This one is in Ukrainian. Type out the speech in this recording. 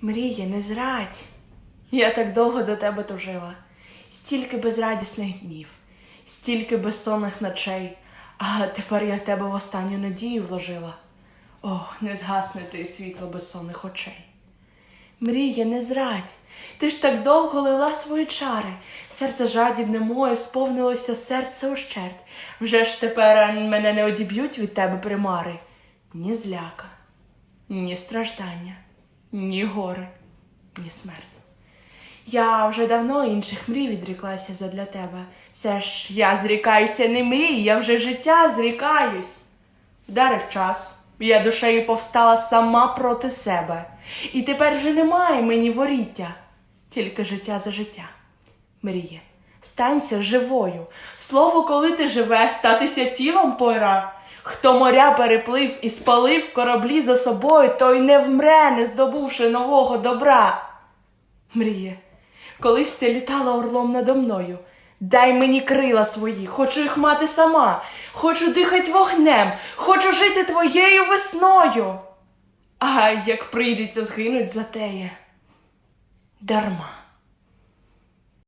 Мріє, не зрадь. Я так довго до тебе тужила, стільки безрадісних днів, стільки безсонних ночей, а тепер я в тебе в останню надію вложила. О, не згасне ти світло безсонних очей. Мріє, не зрадь, ти ж так довго лила свої чари, серце жадібне моє сповнилося серце ущерть. Вже ж тепер мене не одіб'ють від тебе примари. Ні зляка, ні страждання, ні горе, ні смерть. Я вже давно інших мрій відріклася задля тебе. Все ж я зрікаюся не мрій, я вже життя зрікаюсь. Вдарив час, я душею повстала сама проти себе. І тепер вже немає мені воріття, тільки життя за життя. Мріє, станься живою. Слово, коли ти живеш, статися тілом пора. Хто моря переплив і спалив кораблі за собою, той не вмре, не здобувши нового добра. Мріє, колись ти літала орлом надо мною. Дай мені крила свої, хочу їх мати сама, хочу дихать вогнем, хочу жити твоєю весною. А як прийдеться згинуть за теє, дарма.